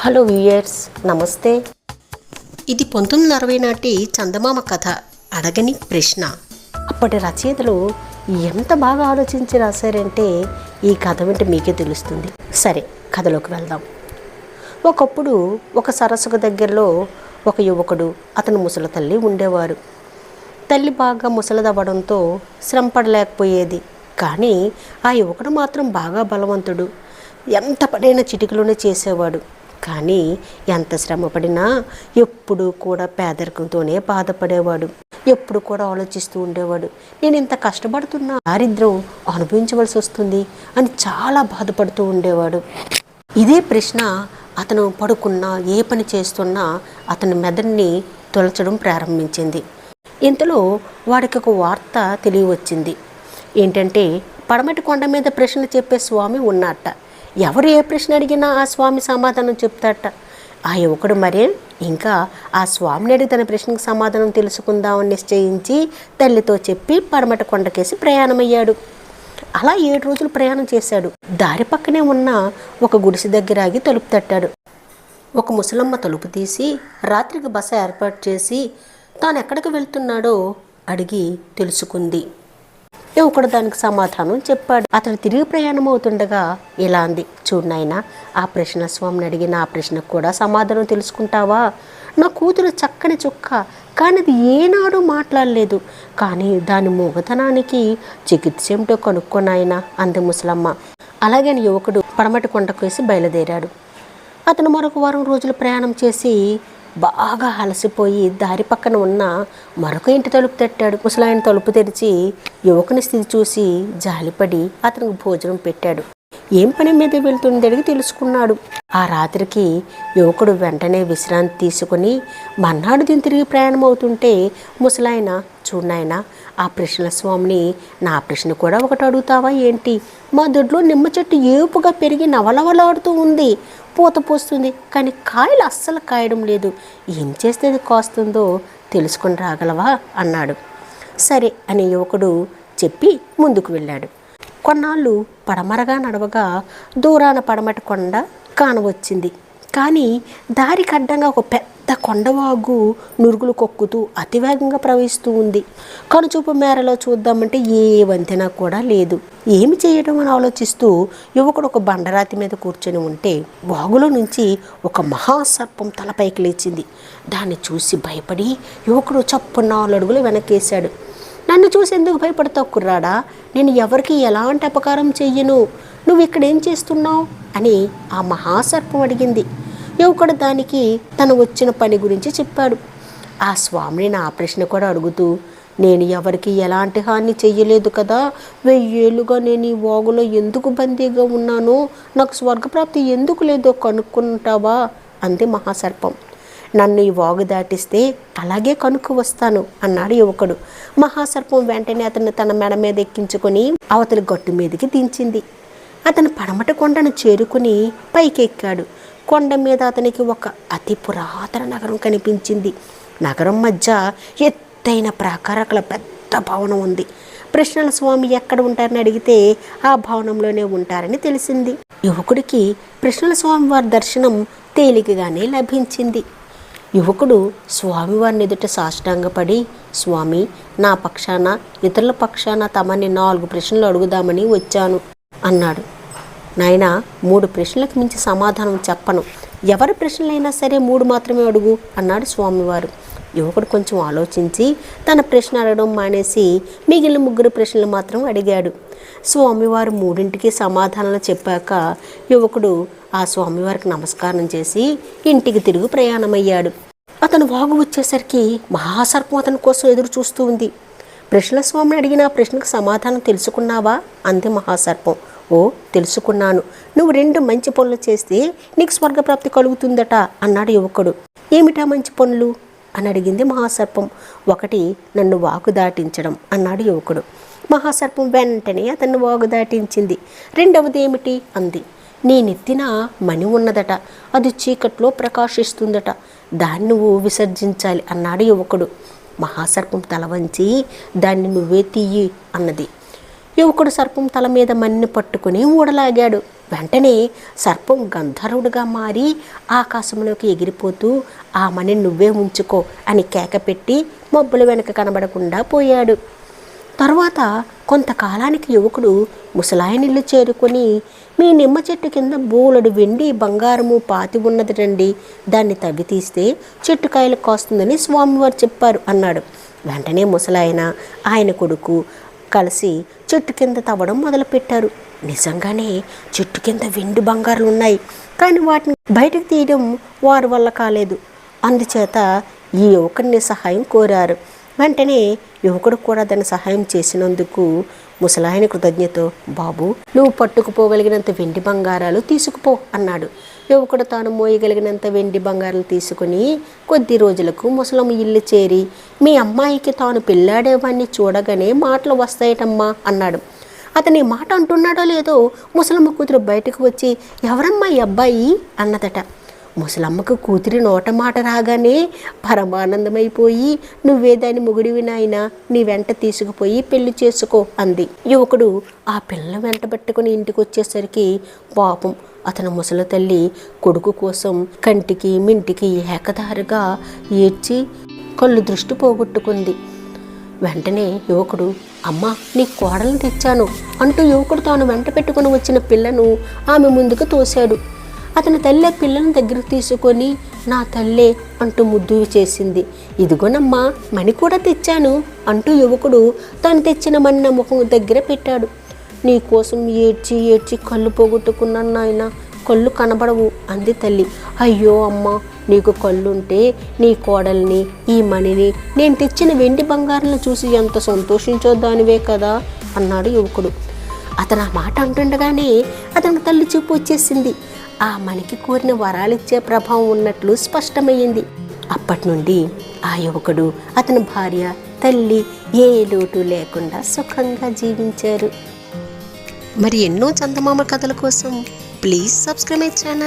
Hello viewers నమస్తే. ఇది పంతొమ్మిది అరవై నాటి చందమామ కథ అడగని ప్రశ్న. అప్పటి రచయితలు ఎంత బాగా ఆలోచించి రాశారంటే ఈ కథ వింటే మీకే తెలుస్తుంది. సరే కథలోకి వెళ్దాం. ఒకప్పుడు ఒక సరస్సుకు దగ్గరలో ఒక యువకుడు అతని ముసలి తల్లి ఉండేవారు. తల్లి బాగా ముసలదవ్వడంతో శ్రమ పడలేకపోయేది కానీ ఆ యువకుడు మాత్రం బాగా బలవంతుడు. ఎంత పడైనా చిటికలోనే చేసేవాడు. కానీ ఎంత శ్రమ పడినా ఎప్పుడూ కూడా పేదరికంతోనే బాధపడేవాడు. ఎప్పుడు కూడా ఆలోచిస్తూ ఉండేవాడు. నేను ఇంత కష్టపడుతున్నా దారిద్ర్యం అనుభవించవలసి వస్తుంది అని చాలా బాధపడుతూ ఉండేవాడు. ఇదే ప్రశ్న అతను పడుకున్నా ఏ పని చేస్తున్నా అతని మెదడుని తొలచడం ప్రారంభించింది. ఇంతలో వాడికి ఒక వార్త తెలియవచ్చింది. ఏంటంటే పడమటి కొండ మీద ప్రశ్న చెప్పే స్వామి ఉన్నట్ట. ఎవరు ఏ ప్రశ్న అడిగినా ఆ స్వామి సమాధానం చెప్తాట ఆ యువకుడు మరే? ఇంకా ఆ స్వామిని అడిగి తన ప్రశ్నకు సమాధానం తెలుసుకుందామని నిశ్చయించి తల్లితో చెప్పి పడమట కొండకేసి ప్రయాణమయ్యాడు. అలా ఏడు రోజులు ప్రయాణం చేశాడు. దారి పక్కనే ఉన్న ఒక గుడిసె దగ్గర ఆగి తలుపు తట్టాడు. ఒక ముసలమ్మ తలుపు తీసి రాత్రికి బస ఏర్పాటు చేసి తాను ఎక్కడికి వెళ్తున్నాడో అడిగి తెలుసుకుంది. యువకుడు దానికి సమాధానం చెప్పాడు. అతను తిరిగి ప్రయాణం అవుతుండగా ఇలా అంది? చూడు ఆ ప్రశ్న స్వామిని అడిగిన ఆ ప్రశ్నకు కూడా సమాధానం తెలుసుకుంటావా? నా కూతురు చక్కని చుక్క కానీ అది ఏనాడు మాట్లాడలేదు. కానీ దాని మూగతనానికి చికిత్స ఏమిటో కనుక్కోనాయన అంది ముసలమ్మ. అలాగే యువకుడు పడమటి కొండకు వేసి బయలుదేరాడు. అతను మరొక వారం రోజులు ప్రయాణం చేసి బాగా అలసిపోయి దారి పక్కన ఉన్న మరొక ఇంటి తలుపు తట్టాడు. ముసలాయన తలుపు తెరిచి యువకుని స్థితి చూసి జాలిపడి అతనికి భోజనం పెట్టాడు. ఏం పని మీద వెళ్తుంది అడిగి తెలుసుకున్నాడు. ఆ రాత్రికి యువకుడు వెంటనే విశ్రాంతి తీసుకుని మన్నాడు దీని తిరిగి ప్రయాణం అవుతుంటే ముసలాయన చూడాయన ఆ స్వామిని నా ప్రశ్న కూడా ఒకటి అడుగుతావా ఏంటి? మా దొడ్లో నిమ్మ చెట్టు ఏపుగా పెరిగి నవలవలాడుతూ ఉంది. పూత పోస్తుంది కానీ కాయలు అస్సలు కాయడం లేదు. ఏం చేస్తే అది కాస్తుందో తెలుసుకుని రాగలవా? అన్నాడు. సరే అని యువకుడు చెప్పి ముందుకు వెళ్ళాడు. కొన్నాళ్ళు పడమరగా నడవగా దూరాన పడమటి కొండ కానవచ్చింది. కానీ దారికి అడ్డంగా ఒక పెద్ద కొండవాగు నురుగులు కొక్కుతూ అతివేగంగా ప్రవహిస్తూ ఉంది. కనుచూపు మేరలో చూద్దామంటే ఏ వంతెన కూడా లేదు. ఏమి చేయడం అని ఆలోచిస్తూ యువకుడు ఒక బండరాతి మీద కూర్చొని ఉంటే వాగులో నుంచి ఒక మహాసర్పం తలపైకి లేచింది. దాన్ని చూసి భయపడి యువకుడు చప్పు నాలుగు అడుగులు వెనకేశాడు. నన్ను చూసి ఎందుకు భయపడతావు కుర్రాడా? నేను ఎవరికి ఎలాంటి అపకారం చెయ్యను? నువ్వు ఇక్కడ ఏం చేస్తున్నావు? అని ఆ మహాసర్పం అడిగింది. యువకుడు దానికి తను వచ్చిన పని గురించి చెప్పాడు. ఆ స్వామిని నా ప్రశ్న కూడా అడుగుతూ నేను ఎవరికి ఎలాంటి హాని చెయ్యలేదు కదా? వెయ్యేళ్ళుగా నేను ఈ వాగులో ఎందుకు బందీగా ఉన్నానో? నాకు స్వర్గప్రాప్తి ఎందుకు లేదో కనుక్కుంటావా? అంది మహాసర్పం. నన్ను ఈ వాగు దాటిస్తే అలాగే కనుక్కు వస్తాను అన్నాడు యువకుడు. మహాసర్పం వెంటనే అతన్ని తన మెడ మీద ఎక్కించుకొని అవతలి గట్టు మీదకి దించింది. అతను పడమట కొండను చేరుకుని పైకెక్కాడు. కొండ మీద అతనికి ఒక అతి పురాతన నగరం కనిపించింది. నగరం మధ్య ఎత్తైన ప్రాకారకల పెద్ద భవనం ఉంది. ప్రశ్నల స్వామి ఎక్కడ ఉంటారని అడిగితే ఆ భవనంలోనే ఉంటారని తెలిసింది. యువకుడికి ప్రశ్నల స్వామి వారి దర్శనం తేలికగానే లభించింది. యువకుడు స్వామివారిని ఎదుట సాష్టాంగపడి స్వామి నా పక్షాన ఇతరుల పక్షాన తమని నాలుగు ప్రశ్నలు అడుగుదామని వచ్చాను అన్నాడు. నాయన మూడు ప్రశ్నలకు మించి సమాధానం చెప్పను. ఎవరి ప్రశ్నలైనా సరే మూడు మాత్రమే అడుగు అన్నాడు స్వామివారు. యువకుడు కొంచెం ఆలోచించి తన ప్రశ్న అడగడం మానేసి మిగిలిన ముగ్గురు ప్రశ్నలు మాత్రం అడిగాడు. స్వామివారు మూడింటికి సమాధానాలు చెప్పాక యువకుడు ఆ స్వామివారికి నమస్కారం చేసి ఇంటికి తిరిగి ప్రయాణమయ్యాడు. అతను వాగు వచ్చేసరికి మహాసర్పం అతని కోసం ఎదురు చూస్తూ ఉంది. ప్రశ్నల స్వామిని అడిగిన ఆ ప్రశ్నకు సమాధానం తెలుసుకున్నావా? అంది మహాసర్పం. ఓ తెలుసుకున్నాను. నువ్వు రెండు మంచి పనులు చేస్తే నీకు స్వర్గప్రాప్తి కలుగుతుందట అన్నాడు యువకుడు. ఏమిటా మంచి పనులు? అని అడిగింది మహాసర్పం. ఒకటి నన్ను వాకు దాటించడం అన్నాడు యువకుడు. మహాసర్పం వెంటనే అతన్ని వాగు దాటించింది. రెండవది ఏమిటి? అంది. నీ నెత్తిన మణి ఉన్నదట అది చీకట్లో ప్రకాశిస్తుందట దాన్ని నువ్వు విసర్జించాలి అన్నాడు యువకుడు. మహాసర్పం తల వంచి దాన్ని నువ్వే తీయి అన్నది. యువకుడు సర్పం తల మీద మన్ని పట్టుకుని ఊడలాగాడు. వెంటనే సర్పం గంధర్వుడుగా మారి ఆకాశంలోకి ఎగిరిపోతూ ఆ మణి నువ్వే ఉంచుకో అని కేక పెట్టి మబ్బుల వెనక కనబడకుండా పోయాడు. తర్వాత కొంతకాలానికి యువకుడు ముసలాయనిల్లు చేరుకొని మీ నిమ్మ చెట్టు కింద బోలెడు వెండి బంగారము పాతి ఉన్నది రండి దాన్ని తవ్వి తీస్తే చెట్టు కాయలు కాస్తుందని స్వామివారు చెప్పారు అన్నాడు. వెంటనే ముసలాయన ఆయన కొడుకు కలిసి చెట్టు కింద తవ్వడం మొదలుపెట్టారు. నిజంగానే చెట్టు కింద వెండి బంగారులు ఉన్నాయి కానీ వాటిని బయటకు తీయడం వారి వల్ల కాలేదు. అందుచేత ఈ యువకుడిని సహాయం కోరారు. వెంటనే యువకుడు కూడా దాన్ని సహాయం చేసినందుకు ముసలాయన కృతజ్ఞత బాబు నువ్వు పట్టుకుపోగలిగినంత వెండి బంగారాలు తీసుకుపో అన్నాడు. యువకుడు తాను మోయగలిగినంత వెండి బంగారాలు తీసుకుని కొద్ది రోజులకు ముసలమ్మ ఇల్లు చేరి మీ అమ్మాయికి తాను పెళ్ళాడేవాడిని చూడగానే మాటలు వస్తాయటమ్మా అన్నాడు. అతని మాట అంటున్నాడో లేదో ముసలమ్మ కూతురు బయటకు వచ్చి ఎవరమ్మా ఈ అబ్బాయి? అన్నదట. ముసలమ్మకు కూతురి నోట మాట రాగానే పరమానందమైపోయి నువ్వే దాని మొగుడివి నాయన నీ వెంట తీసుకుపోయి పెళ్ళి చేసుకో అంది. యువకుడు ఆ పిల్ల వెంట పెట్టుకుని ఇంటికి వచ్చేసరికి పాపం అతని ముసలి తల్లి కొడుకు కోసం కంటికి మింటికి ఏకదారుగా ఏడ్చి కళ్ళు దృష్టి పోగొట్టుకుంది. వెంటనే యువకుడు అమ్మ నీ కోడలను తెచ్చాను అంటూ యువకుడు తాను వెంట పెట్టుకుని వచ్చిన పిల్లను ఆమె ముందుకు తోశాడు. అతని తల్లి పిల్లని పిల్లను తీసుకొని నా తల్లే అంటూ ముద్దు చేసింది. ఇదిగోనమ్మా మణి కూడా తెచ్చాను అంటూ యువకుడు తాను తెచ్చిన మణి ముఖం దగ్గర పెట్టాడు. నీ కోసం ఏడ్చి ఏడ్చి కళ్ళు పోగొట్టుకున్నాను నాయన కళ్ళు కనబడవు అంది తల్లి. అయ్యో అమ్మ నీకు కళ్ళుంటే నీ కోడల్ని ఈ మణిని నేను తెచ్చిన వెండి బంగారాలను చూసి ఎంత సంతోషించో దానివే కదా అన్నాడు యువకుడు. అతను ఆ మాట అంటుండగానే అతని తల్లి చూపు వచ్చేసింది. ఆ మనకి కోరిన వరాలిచ్చే ప్రభావం ఉన్నట్లు స్పష్టమయ్యింది. అప్పటి నుండి ఆ యువకుడు అతని భార్య తల్లి ఏ లోటు లేకుండా సుఖంగా జీవించారు. మరి ఎన్నో చందమామ కథల కోసం ప్లీజ్ సబ్స్క్రైబ్ మై ఛానల్.